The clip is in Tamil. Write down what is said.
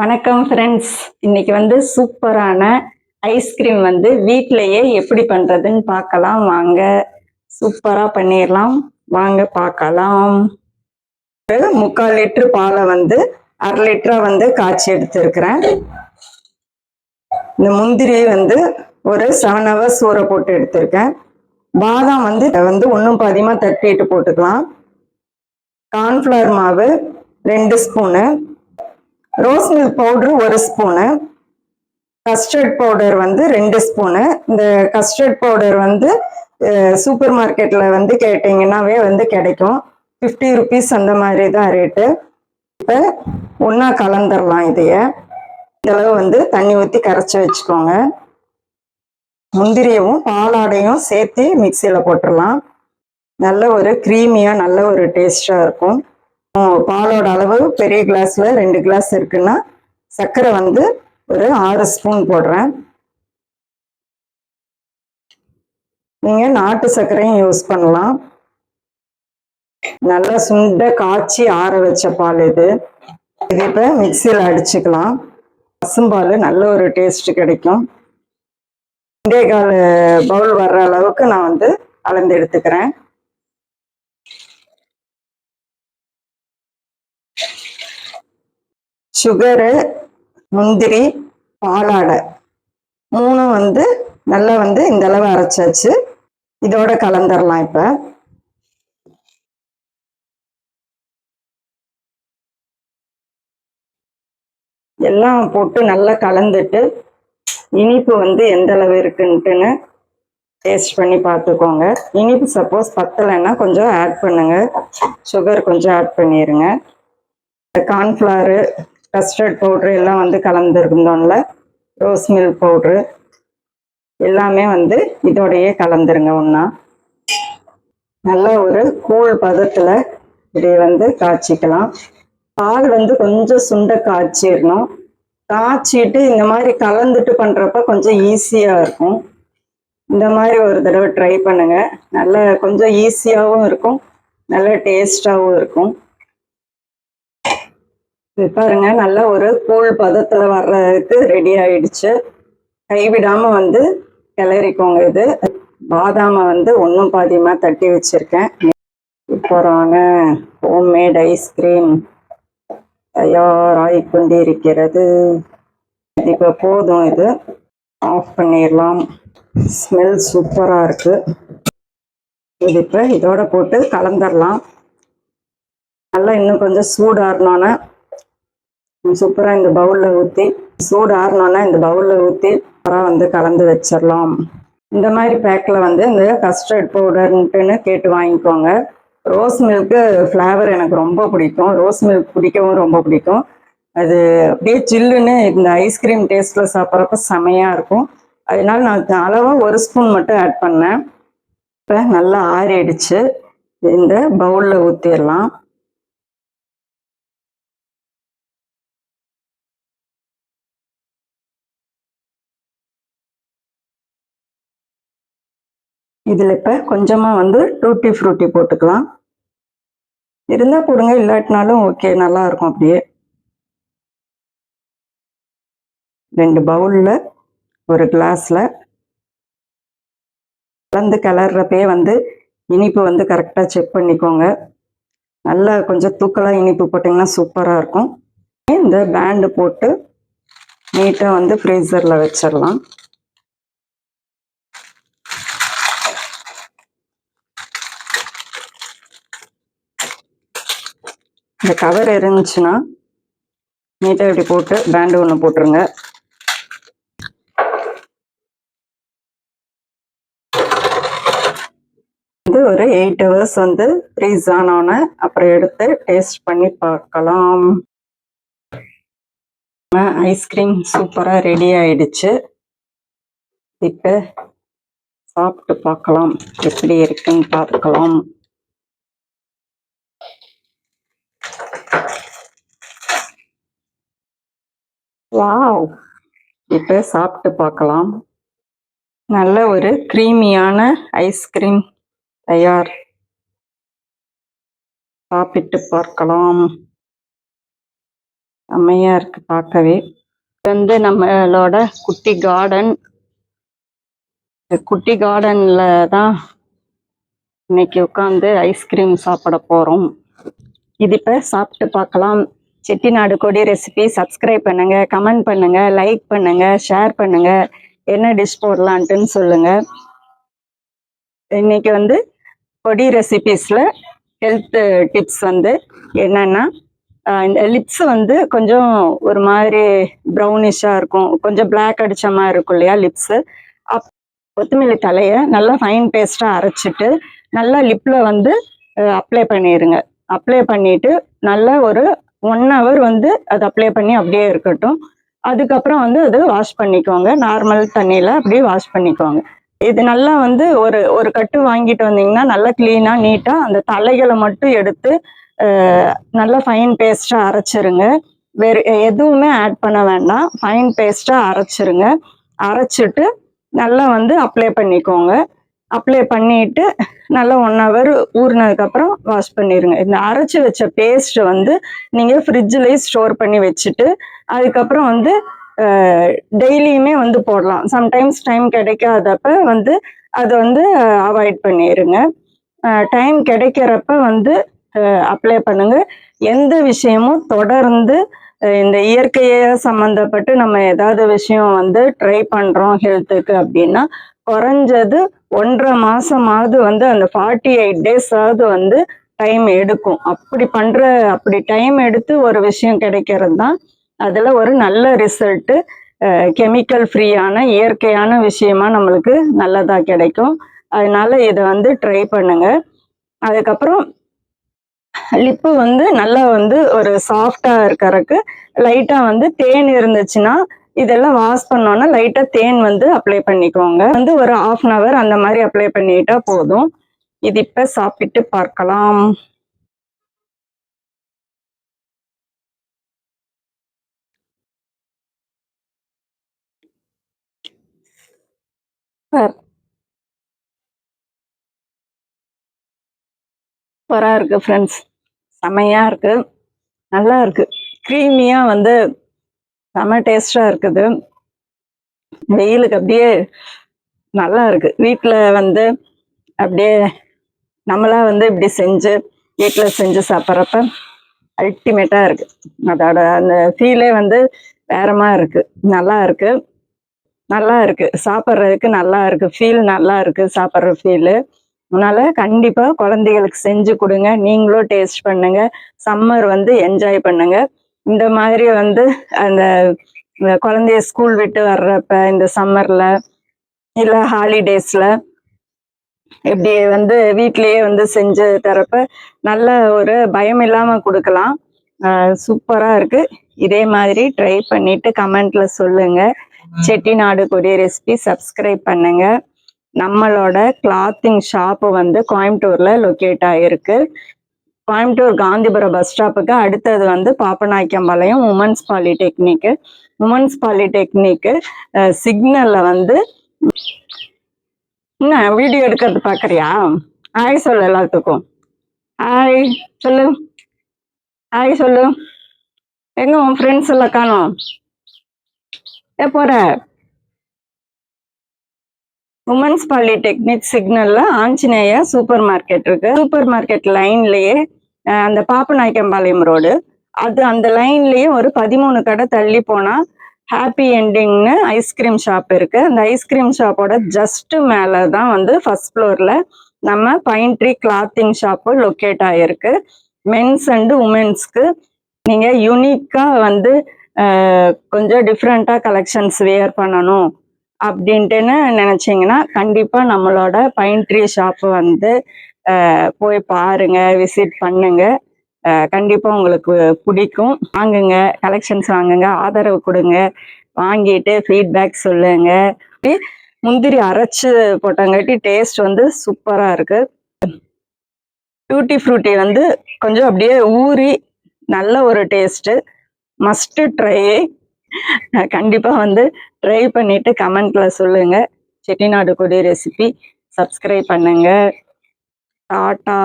வணக்கம் ஃப்ரெண்ட்ஸ் இன்னைக்கு வந்து சூப்பரான ஐஸ்கிரீம் வந்து வீட்டிலையே எப்படி பண்றதுன்னு பார்க்கலாம். வாங்க சூப்பரா பண்ணிடலாம் வாங்க பார்க்கலாம். முக்கால் லிட்டர் பாலை வந்து அரை லிட்டரா வந்து காய்ச்சி எடுத்திருக்கிறேன். இந்த முந்திரி வந்து ஒரு செவன் ஹவர்ஸ் ஊற போட்டு எடுத்திருக்கேன். பாதாம் வந்து வந்து ஒன்றும் பாதியமாக தட்டிட்டு போட்டுக்கலாம். கார்ன்ஃப்ளவர் மாவு ரெண்டு ஸ்பூனு ரோஸ் மில்க் பவுடர் ஒரு ஸ்பூனு. கஸ்டர்ட் பவுடர் வந்து ரெண்டு ஸ்பூனு. இந்த கஸ்டர்ட் பவுடர் வந்து சூப்பர் மார்க்கெட்டில் வந்து கேட்டிங்கன்னாவே வந்து கிடைக்கும். ஃபிஃப்டி ருபீஸ் அந்த மாதிரி தான் ரேட்டு. இப்போ ஒன்றா கலந்துடலாம் இதையே. இந்தளவு வந்து தண்ணி ஊற்றி கரைச்சி வச்சுக்கோங்க. முந்திரியவும் பாலாடையும் சேர்த்து மிக்சியில் போட்டுடலாம் நல்ல ஒரு க்ரீமியாக நல்ல ஒரு டேஸ்டாக இருக்கும். பாலோட அளவு பெரிய கிளாஸில் ரெண்டு கிளாஸ் இருக்குன்னா சர்க்கரை வந்து ஒரு ஆறு ஸ்பூன் போடுறேன். நீங்கள் நாட்டு சர்க்கரையும் யூஸ் பண்ணலாம். நல்லா சுண்ட காய்ச்சி ஆற வச்ச பால் இது. இது இப்போ மிக்சியில் அடிச்சுக்கலாம். பசும்பால் நல்ல ஒரு டேஸ்ட் கிடைக்கும். இன்றைய கால் பவுல் வர்ற அளவுக்கு நான் வந்து அளந்து எடுத்துக்கிறேன். சுகரு முந்திரி பாலாடை. மூணும் வந்து நல்லா வந்து இந்த அளவு அரைச்சாச்சு. இதோட கலந்துடலாம் இப்போ. எல்லாம் போட்டு நல்லா கலந்துட்டு இனிப்பு வந்து எந்த அளவு இருக்குன்ட்டுன்னு டேஸ்ட் பண்ணி பார்த்துக்கோங்க இனிப்பு சப்போஸ் பத்தலைன்னா கொஞ்சம் ஆட் பண்ணுங்க. சுகர் கொஞ்சம் ஆட் பண்ணிடுங்க கார்ன்ஃப்ளவரு கஸ்டர்ட் பவுட்ரு எல்லாம் வந்து கலந்துருந்தோம்ல ரோஸ் மில்க் பவுட்ரு எல்லாமே வந்து இதோடையே கலந்துருங்க ஒன்றா நல்ல ஒரு கூழ் பதத்தில் இதை வந்து காய்ச்சிக்கலாம். பால் வந்து கொஞ்சம் சுண்ட காய்ச்சிடணும். காய்ச்சிட்டு இந்த மாதிரி கலந்துட்டு பண்ணுறப்ப கொஞ்சம் ஈஸியாக இருக்கும். இந்த மாதிரி ஒரு தடவை ட்ரை பண்ணுங்கள் நல்ல கொஞ்சம் ஈஸியாகவும் இருக்கும். நல்ல டேஸ்டாகவும் இருக்கும். பாருங்க நல்ல ஒரு கூழ் பதத்துல வர்றதுக்கு ரெடி ஆயிடுச்சு. கைவிடாமல் வந்து கிளறிக்கோங்க இது. பாதாம வந்து ஒன்றும் பாதியமா தட்டி வச்சிருக்கேன். சூப்பரான ஹோம்மேட் ஐஸ்கிரீம் தயாராகி கொண்டிருக்கிறது. இப்போ போதும் இது. ஆஃப் பண்ணிடலாம். ஸ்மெல் சூப்பராக இருக்கு. இது இப்போ இதோட போட்டு கலந்துடலாம். நல்லா இன்னும் கொஞ்சம் சூடாறினோன்னே சூப்பராக இந்த பவுலில் ஊற்றி சூடு ஆறினோன்னா இந்த பவுலில் ஊற்றி அப்புறம் வந்து கலந்து வச்சிடலாம். இந்த மாதிரி பேக்கில் வந்து இந்த கஸ்டர்ட் பவுடர்ன்ட்டுன்னு கேட்டு வாங்கிக்கோங்க. ரோஸ் மில்க்கு ஃப்ளேவர் எனக்கு ரொம்ப பிடிக்கும். ரோஸ் மில்க் பிடிக்கவும் ரொம்ப பிடிக்கும். அது அப்படியே சில்லுன்னு இந்த ஐஸ்கிரீம் டேஸ்ட்டில் சாப்பிட்றப்ப செமையாக இருக்கும். அதனால நான் அளவாக ஒரு ஸ்பூன் மட்டும் ஆட் பண்ணேன். இப்போ நல்லா ஆறிடுச்சு. இந்த பவுலில் ஊற்றிடலாம் இதில் இப்போ கொஞ்சமாக வந்து டூட்டி ஃப்ரூட்டி போட்டுக்கலாம். இருந்தால் போடுங்க இல்லாட்டினாலும் ஓகே நல்லாயிருக்கும் அப்படியே. ரெண்டு பவுலில் ஒரு கிளாஸில். கலந்து கிளறப்பே வந்து இனிப்பு வந்து கரெக்டாக செக் பண்ணிக்கோங்க. நல்லா கொஞ்சம் தூக்கலாக இனிப்பு போட்டிங்கன்னா சூப்பராக இருக்கும். இந்த பேண்டு போட்டு நீட்டாக வந்து ஃப்ரீசரில் வச்சிடலாம். இந்த கவர் இருந்துச்சுன்னா நீட்டாக இப்படி போட்டு பேண்டு ஒன்று போட்டுருங்க. இது ஒரு எயிட் ஹவர்ஸ் வந்து ஃப்ரீஸ் ஆனோன்னு அப்புறம் எடுத்து டேஸ்ட் பண்ணி பார்க்கலாம். ஐஸ்கிரீம் சூப்பராக ரெடி ஆயிடுச்சு. இப்போ சாப்பிட்டு பார்க்கலாம். எப்படி இருக்குன்னு பார்க்கலாம். வாவ். இப்போ சாப்பிட்டு பார்க்கலாம். நல்ல ஒரு க்ரீமியான ஐஸ்கிரீம் தயார். சாப்பிட்டு பார்க்கலாம். செம்மையா இருக்கு பார்க்கவே. இது வந்து நம்மளோட குட்டி கார்டன் குட்டி கார்டன்ல தான் இன்னைக்கு உட்காந்து ஐஸ்கிரீம் சாப்பிட போறோம். இது இப்போ சாப்பிட்டு பார்க்கலாம் செட்டிநாடு கொடி ரெசிபி சப்ஸ்கிரைப் பண்ணுங்க கமெண்ட் பண்ணுங்க லைக் பண்ணுங்க ஷேர் பண்ணுங்க. என்ன டிஷ் போடலான்ட்டுன்னு சொல்லுங்க. இன்னைக்கு வந்து கொடி ரெசிபீஸில் ஹெல்த் டிப்ஸ் வந்து என்னன்னா இந்த லிப்ஸ் வந்து கொஞ்சம் ஒரு மாதிரி ப்ரௌனிஷாக இருக்கும். கொஞ்சம் பிளாக் அடிச்ச மாதிரி இருக்கும் இல்லையா லிப்ஸ் அப் கொத்தமல்லி தலையை நல்லா ஃபைன் பேஸ்டா அரைச்சிட்டு நல்லா லிப்பில் வந்து அப்ளை பண்ணிடுங்க அப்ளை பண்ணிட்டு நல்ல ஒரு ஒன் ஹவர் வந்து அது அப்ளை பண்ணி அப்படியே இருக்கட்டும். அதுக்கப்புறம் வந்து அது வாஷ் பண்ணிக்கோங்க நார்மல் தண்ணியில் அப்படியே வாஷ் பண்ணிக்கோங்க இது நல்லா வந்து ஒரு ஒரு கட்டு வாங்கிட்டு வந்தீங்கன்னா நல்லா க்ளீனாக நீட்டாக அந்த தலைகளை மட்டும் எடுத்து நல்லா ஃபைன் பேஸ்ட்டாக அரைச்சிருங்க. வேறு எதுவுமே ஆட் பண்ண வேண்டாம். ஃபைன் பேஸ்ட்டாக அரைச்சிருங்க. அரைச்சிட்டு நல்லா வந்து அப்ளை பண்ணிக்கோங்க. அப்ளை பண்ணிட்டு நல்லா ஒன் ஹவர் ஊறினதுக்கப்புறம் வாஷ் பண்ணிடுங்க இந்த அரைச்சி வச்ச பேஸ்ட்டை வந்து நீங்கள் ஃப்ரிட்ஜ்லேயே ஸ்டோர் பண்ணி வச்சுட்டு அதுக்கப்புறம் வந்து டெய்லியுமே வந்து போடலாம். சம்டைம்ஸ் டைம் கிடைக்காதப்ப வந்து அதை வந்து அவாய்ட் பண்ணிடுங்க டைம் கிடைக்கிறப்ப வந்து அப்ளை பண்ணுங்க. எந்த விஷயமும் தொடர்ந்து இந்த இயற்கையை சம்மந்தப்பட்டு நம்ம ஏதாவது விஷயம் வந்து ட்ரை பண்ணுறோம் ஹெல்த்துக்கு அப்படின்னா குறைஞ்சது ஒன்றரை மாசமாவது வந்து அந்த ஃபார்ட்டி எயிட் டேஸ் ஆகுது வந்து டைம் எடுக்கும். அப்படி பண்ற அப்படி டைம் எடுத்து ஒரு விஷயம் கிடைக்கிறது தான் அதுல ஒரு நல்ல ரிசல்ட்டு கெமிக்கல் ஃப்ரீயான இயற்கையான விஷயமா நம்மளுக்கு நல்லதா கிடைக்கும். அதனால இதை வந்து ட்ரை பண்ணுங்க. அதுக்கப்புறம் லிப்பு வந்து நல்லா வந்து ஒரு சாஃப்டா இருக்கிறக்கு லைட்டா வந்து தேன் இருந்துச்சுன்னா இதெல்லாம் வாஷ் பண்ணோன்னா லைட்டா தேன் வந்து அப்ளை பண்ணிக்கோங்க. வந்து ஒரு ஆஃப் அன் ஹவர் அந்த மாதிரி அப்ளை பண்ணிட்டா போதும். இது இப்ப சாப்பிட்டு பார்க்கலாம். சூப்பர் இருக்கு ஃப்ரெண்ட்ஸ் செமையா இருக்கு. நல்லா இருக்கு. க்ரீமியா வந்து செம டேஸ்டாக இருக்குது. வெயிலுக்கு அப்படியே நல்லா இருக்கு. வீட்டில் வந்து அப்படியே நம்மளா வந்து இப்படி செஞ்சு வீட்டில் செஞ்சு சாப்பிட்றப்ப அல்டிமேட்டாக இருக்கு. அதோட அந்த ஃபீலே வந்து வேறமா இருக்கு. நல்லா இருக்கு. நல்லா இருக்கு. சாப்பிட்றதுக்கு நல்லா இருக்கு. ஃபீல் நல்லா இருக்கு. சாப்பிட்ற ஃபீலு அதனால கண்டிப்பாக குழந்தைகளுக்கு செஞ்சு கொடுங்க. நீங்களும் டேஸ்ட் பண்ணுங்க. சம்மர் வந்து என்ஜாய் பண்ணுங்க. இந்த மாதிரி வந்து அந்த குழந்தைய ஸ்கூல் விட்டு வர்றப்ப இந்த சம்மர்ல இல்ல ஹாலிடேஸ்ல இப்படி வந்து வீட்லயே வந்து செஞ்சு தரப்ப நல்ல ஒரு பயம் இல்லாம கொடுக்கலாம். சூப்பரா இருக்கு. இதே மாதிரி ட்ரை பண்ணிட்டு கமெண்ட்ல சொல்லுங்க. செட்டிநாடு கொடிய ரெசிபி சப்ஸ்கிரைப் பண்ணுங்க. நம்மளோட கிளாத்திங் ஷாப் வந்து கோயம்புத்தூர்ல லொக்கேட் ஆயிருக்கு. கோயம்புத்தூர் காந்திபுரம் பஸ் ஸ்டாப்புக்கு அடுத்தது வந்து பாப்பநாயக்கம்பாளையம் உமன்ஸ் பாலிடெக்னிக்கு உமன்ஸ் பாலிடெக்னிக்கு சிக்னல்ல வந்து என்ன வீடியோ எடுக்கிறது பாக்குறியா? ஹாய் சொல்லு எல்லாத்துக்கும். ஹாய் சொல்லு. ஹாய் சொல்லு. எங்க உன் ஃப்ரெண்ட்ஸ் எல்லாம் காணோம்? ஏ போற. உமன்ஸ் பாலிடெக்னிக் சிக்னல்ல ஆஞ்சநேயா சூப்பர் மார்க்கெட் இருக்கு. சூப்பர் மார்க்கெட் லைன்லயே அந்த பாப்பநாயக்கம்பாளையம் ரோடு அது அந்த லைன்லயே ஒரு பதிமூணு கடை தள்ளி போனா ஹாப்பி என்டிங்னு ஐஸ்கிரீம் ஷாப் இருக்கு. அந்த ஐஸ்கிரீம் ஷாப்போட ஜஸ்ட் மேலே தான் வந்து ஃபர்ஸ்ட் ஃப்ளோர்ல நம்ம pine tree clothing shop locate ஆயிருக்கு. மென்ஸ் அண்டு உமென்ஸ்க்கு நீங்க யூனிக்கா வந்து கொஞ்சம் டிஃப்ரெண்ட்டாக கலெக்ஷன்ஸ் வேர் பண்ணணும் அப்படின்ட்டுன்னு நினச்சிங்கன்னா கண்டிப்பாக நம்மளோட பைன் ட்ரீ ஷாப்பு வந்து போய் பாருங்க விசிட் பண்ணுங்க. கண்டிப்பாக கண்டிப்பா உங்களுக்கு பிடிக்கும். வாங்குங்க கலெக்ஷன்ஸ் வாங்குங்க ஆதரவு கொடுங்க. வாங்கிட்டு ஃபீட்பேக் சொல்லுங்க. முந்திரி அரைச்சு போட்டங்காட்டி டேஸ்ட் வந்து சூப்பரா இருக்கு. டூட்டி ஃப்ரூட்டி வந்து கொஞ்சம் அப்படியே ஊறி நல்ல ஒரு டேஸ்ட் மஸ்ட் ட்ரை கண்டிப்பா வந்து ட்ரை பண்ணிட்டு கமெண்ட்ல சொல்லுங்க. செட்டிநாடு கொடி ரெசிபி சப்ஸ்கிரைப் பண்ணுங்க. டாட்டா